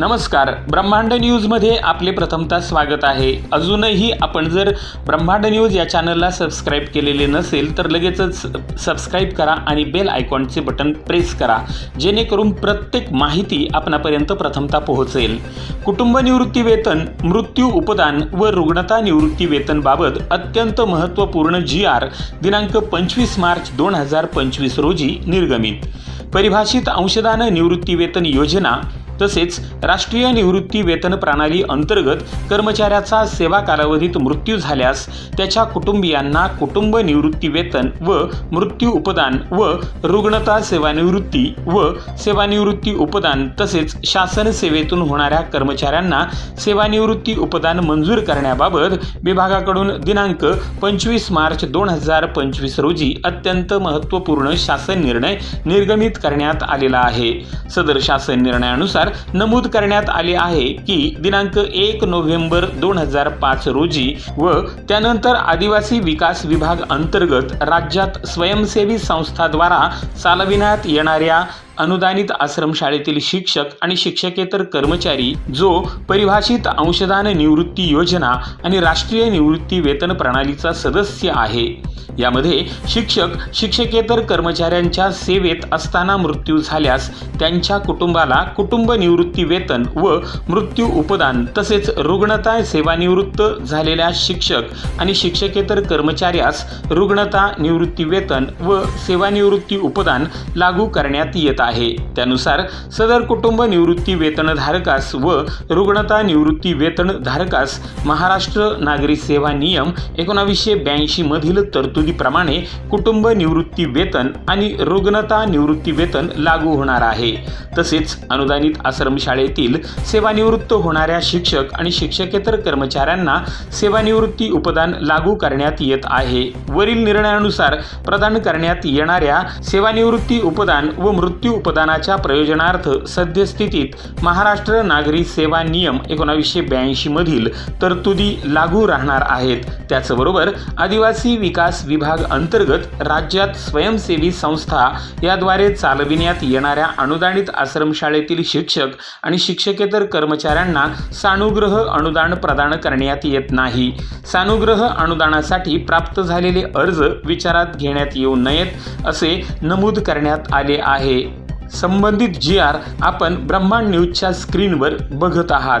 नमस्कार. ब्रह्मांड न्यूजमध्ये आपले प्रथमतः स्वागत आहे. अजूनही आपण जर ब्रह्मांड न्यूज या चॅनलला सबस्क्राईब केलेले नसेल तर लगेचच सबस्क्राईब करा आणि बेल आयकॉनचे बटन प्रेस करा जेणेकरून प्रत्येक माहिती आपणापर्यंत प्रथमतः पोहोचेल. कुटुंब निवृत्ती वेतन मृत्यू उपदान व रुग्णता निवृत्ती वेतनबाबत अत्यंत महत्त्वपूर्ण जी आर दिनांक पंचवीस मार्च दोन हजार पंचवीस रोजी निर्गमित. परिभाषित अंशदान निवृत्ती वेतन योजना तसेच राष्ट्रीय निवृत्ती वेतन प्रणाली अंतर्गत कर्मचाऱ्याचा सेवा कालावधीत मृत्यू झाल्यास त्याच्या कुटुंबियांना कुटुंब निवृत्ती वेतन व मृत्यू उपदान व रुग्णता सेवानिवृत्ती व सेवानिवृत्ती उपदान तसेच शासन सेवेतून होणाऱ्या कर्मचाऱ्यांना सेवानिवृत्ती उपदान मंजूर करण्याबाबत विभागाकडून दिनांक पंचवीस मार्च दोन हजार पंचवीस रोजी अत्यंत महत्त्वपूर्ण शासन निर्णय निर्गमित करण्यात आलेला आहे. सदर शासन निर्णयानुसार नमूद करण्यात आले आहे की दिनांक एक नोव्हेंबर दोन हजार पाच रोजी व त्यानंतर आदिवासी विकास विभाग अंतर्गत राज्यात स्वयंसेवी संस्थाद्वारा चालविण्यात येणाऱ्या अनुदानित आश्रमशाळेतील शिक्षक आणि शिक्षकेतर कर्मचारी जो परिभाषित अंशदान निवृत्ती योजना आणि राष्ट्रीय निवृत्ती वेतन प्रणालीचा सदस्य आहे. यामध्ये शिक्षक शिक्षकेतर कर्मचाऱ्यांच्या सेवेत असताना मृत्यू झाल्यास त्यांच्या कुटुंबाला कुटुंब निवृत्ती वेतन व मृत्यू उपदान तसेच रुग्णता सेवानिवृत्त झालेल्या शिक्षक आणि शिक्षकेतर कर्मचाऱ्यास रुग्णता निवृत्ती वेतन व सेवानिवृत्ती उपदान लागू करण्यात येतात आहे. त्यानुसार सदर कुटुंब निवृत्ती वेतनधारकास व रुग्णता निवृत्ती वेतनधारकास महाराष्ट्र नागरी सेवा नियम एकोणावीसशे ब्याऐंशी मधील तरतुदीप्रमाणे कुटुंब निवृत्ती वेतन आणि रुग्णता निवृत्ती वेतन लागू होणार आहे. तसेच अनुदानित आश्रमशाळेतील सेवानिवृत्त होणाऱ्या शिक्षक आणि शिक्षकेतर कर्मचाऱ्यांना सेवानिवृत्ती उपदान लागू करण्यात येत आहे. वरील निर्णयानुसार प्रदान करण्यात येणाऱ्या सेवानिवृत्ती उपदान व मृत्यू उपदानाच्या प्रयोजनार्थ सद्यस्थितीत महाराष्ट्र नागरी सेवा नियम एकोणावीसशे ब्याऐंशीमधील तरतुदी लागू राहणार आहेत. त्याचबरोबर आदिवासी विकास विभाग अंतर्गत राज्यात स्वयंसेवी संस्था याद्वारे चालविण्यात येणाऱ्या अनुदानित आश्रमशाळेतील शिक्षक आणि शिक्षकेतर कर्मचाऱ्यांना सानुग्रह अनुदान प्रदान करण्यात येत नाही. सानुग्रह अनुदानासाठी प्राप्त झालेले अर्ज विचारात घेण्यात येऊ नयेत असे नमूद करण्यात आले आहे. संबंधित जी आर आपण ब्रह्मांड न्यूजच्या स्क्रीनवर बघत आहात.